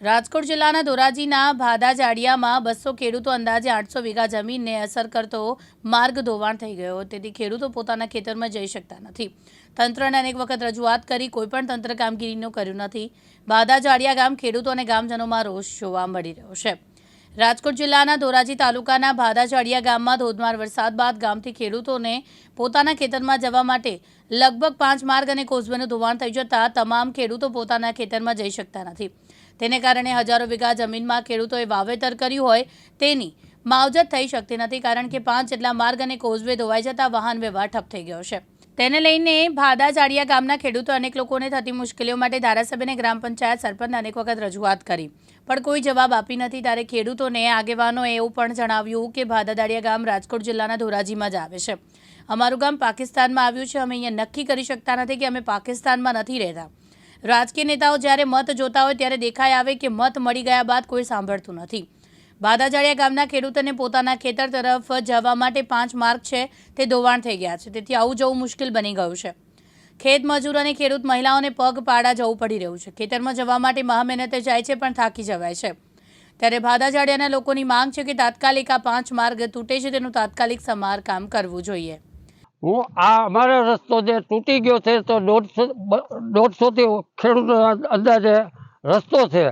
રાજકોટ જિલ્લાના ધોરાજીના ભાદા જાડિયામાં બસો ખેડૂતો અંદાજે આઠસો વીઘા જમીનને અસર કરતો માર્ગ ધોવાણ થઈ ગયો. તેથી ખેડૂતો પોતાના ખેતરમાં જઈ શકતા નથી. તંત્રને અનેક વખત રજૂઆત કરી કોઈપણ તંત્ર કામગીરીનું કર્યું નથી. ભાદા જાડિયા ગામ ખેડૂતો અને ગામજનોમાં રોષ જોવા મળી રહ્યો છે. રાજકોટ જિલ્લાના ધોરાજી તાલુકાના ભાદાજાડિયા ગામમાં ધોધમાર વરસાદ બાદ ગામથી ખેડૂતોને પોતાના ખેતરમાં જવા માટે લગભગ પાંચ માર્ગ અને કોઝવેનું ધોવાણ થઈ જતાં તમામ ખેડૂતો પોતાના ખેતરમાં જઈ શકતા નથી. તેને કારણે હજારો વીઘા જમીનમાં ખેડૂતોએ વાવેતર કર્યું હોય તેની માવજત થઈ શકતી નથી કારણ કે પાંચ જેટલા માર્ગ અને કોઝવે ધોવાઈ જતા વાહન વ્યવહાર ઠપ થઈ ગયો છે. તેને લઈને ભાદા જાડિયા ગામના ખેડૂતો અનેક લોકોને થતી મુશ્કેલીઓ માટે ધારાસભ્યને ગ્રામ પંચાયત સરપંચ અનેક વખત રજૂઆત કરી. પણ કોઈ જવાબ આપી નથી. ત્યારે ખેડૂતોને આગેવાનોએ એવું પણ જણાવ્યું કે ભાદા દાડિયા ગામ રાજકોટ જિલ્લાના ધોરાજીમાં જ આવે છે. અમારું ગામ પાકિસ્તાનમાં આવ્યું છે. અમે અહીંયા નક્કી કરી શકતા નથી કે અમે પાકિસ્તાનમાં નથી રહેતા. રાજકીય નેતાઓ જ્યારે મત જોતા હોય ત્યારે દેખાય આવે કે મત મળી ગયા બાદ કોઈ સાંભળતું નથી. બાદાજાળિયા ગામના ખેડૂતોને પોતાના ખેતર તરફ જવા માટે પાંચ માર્ગ છે, તે ધોવાણ થઈ ગયા છે. તેથી આવું જવું મુશ્કેલ બની ગયું છે. ખેત મજૂર અને ખેડૂત મહિલાઓને પગ પાડા જવું પડી રહ્યું છે. ખેતરમાં જવા માટે મહામહેનતે જાય છે, પણ થાકી જવાય છે. ત્યારે ભાદાજાડિયાના લોકોની માંગ છે કે તાત્કાલિક આ પાંચ માર્ગ તૂટે છે, તેનું તાત્કાલિક સમારકામ કરવું જોઈએ. હું આ અમારો રસ્તો જે તૂટી ગયો છે, તો દોઢસો, દોઢસોથી ખેડૂતો અંદાજે રસ્તો છે.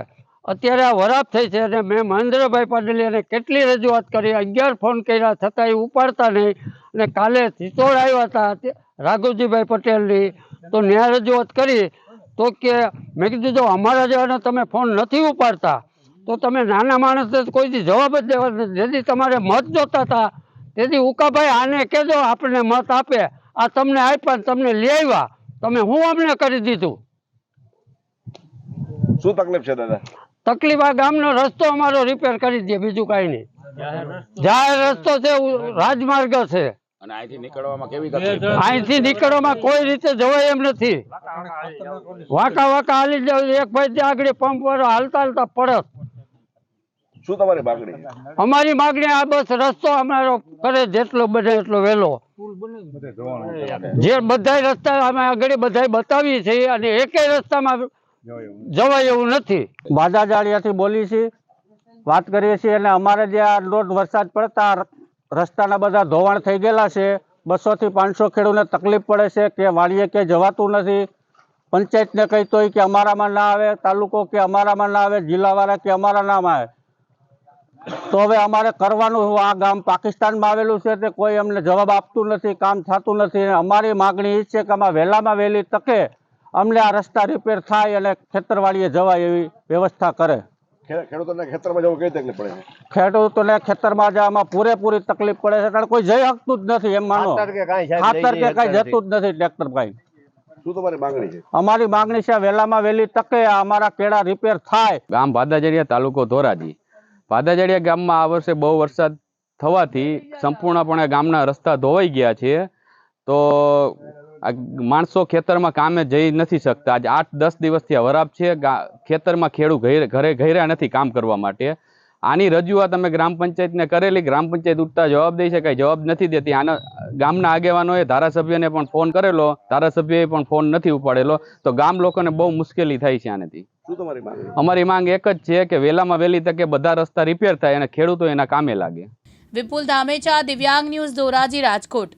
અત્યારે આ વરાપ થઈ છે અને મેં મહેન્દ્રભાઈ પાટલીને કેટલી રજૂઆત કરી, અગિયાર ફોન કર્યા છતાં એ ઉપાડતા નહીં. અને કાલે ચિત્તોડ આવ્યા હતા રાઘવજીભાઈ પટેલની, તો ન્યાય રજૂઆત કરી, તો કે, મેં કીધું, જો અમારા જેવાને તમે ફોન નથી ઉપાડતા, તો તમે નાના માણસને કોઈથી જવાબ જ દેવા જેથી તમારે મત જોતા હતા. તેથી ઉકાભાઈ, આને કહેજો, આપણને મત આપે. આ તમને આપ્યા તમને લઈ આવ્યા. તમે હું અમને કરી દીધું? શું તકલીફ છે દાદા? તકલીફ આ ગામનો રસ્તો અમારો રિપેર કરી દે બીજું કાંઈ નહીં. જાહેર રસ્તો છે રાજમાર્ગ છે. અહીંથી નીકળવામાં કોઈ રીતે જવાય એમ નથી. વાંકા વાંકા હાલી જાય એક ભાઈ ત્યાં આગળ પંપ વાળો હાલતા હાલતા પડત શું તમારી માગણી? અમારી માગણી આ બસ રસ્તો અમારો કરે જેટલો બને એટલો વહેલો. જે બધાય રસ્તા અમે આગળ બધાય બતાવીએ છીએ અને એકેય રસ્તામાં જવાય એવું નથી. બાદાજાળિયાથી બોલી છીએ વાત કરીએ છીએ અને અમારે જે આ દોઢ વરસાદ પડતા રસ્તાના બધા ધોવાણ થઈ ગયેલા છે. બસોથી પાંચસો ખેડૂતને તકલીફ પડે છે કે વાડીએ કે જવાતું નથી. પંચાયતને કહી તોય કે અમારામાં ના આવે, તાલુકો કે અમારામાં ના આવે, જિલ્લાવાળા કે અમારા નામ આવે. તો હવે અમારે કરવાનું આ ગામ પાકિસ્તાનમાં આવેલું છે તે કોઈ અમને જવાબ આપતું નથી, કામ થતું નથી. અમારી માગણી એ છે કે આમાં વહેલામાં વહેલી તકે અમને આ રસ્તા રિપેર થાય અને ખેતરવાડીએ જવાય એવી વ્યવસ્થા કરે. ખેડૂતોને ખેતરમાં જવું કઈ તકલીફ પડે છે? ખેડૂતોને ખેતરમાં જવામાં પૂરેપૂરી તકલીફ પડે છે કારણ કોઈ જઈ શકતું જ નથી એમ માનો. ખાતર કે કઈ જતું જ નથી ટ્રેક્ટર કાંઈ શું તમારી માગણી છે? અમારી માંગણી છે વહેલામાં વહેલી તકે અમારા કેળા રિપેર થાય. ગામ ભાદાજડિયા તાલુકો ધોરાજી. ભાદાજડિયા ગામમાં આ વર્ષે બહુ વરસાદ થવાથી સંપૂર્ણપણે ગામના રસ્તા ધોવાઈ ગયા છે. તો માણસો ખેતરમાં કામે જઈ નથી શકતા. આજે આઠ દસ દિવસથી આ છે. ખેતરમાં ખેડૂત ઘરે ઘરે નથી કામ કરવા માટે. આની રજૂઆત અમે ગ્રામ પંચાયતને કરેલી. ગ્રામ પંચાયત ઉઠતા જવાબ દઈ છે કાંઈ જવાબ નથી દેતી. આના ગામના આગેવાનોએ ધારાસભ્યને પણ ફોન કરેલો. ધારાસભ્યએ પણ ફોન નથી ઉપાડેલો. તો ગામ લોકોને બહુ મુશ્કેલી થાય છે આનેથી. શું તમારી માગણી અમારી માંગ એક જ છે કે વહેલામાં વહેલી તકે બધા રસ્તા રિપેર થાય અને ખેડૂતો એના કામે લાગે. વિપુલ ધામેચા દિવ્યાંગ ન્યૂઝ ધોરાજી રાજકોટ.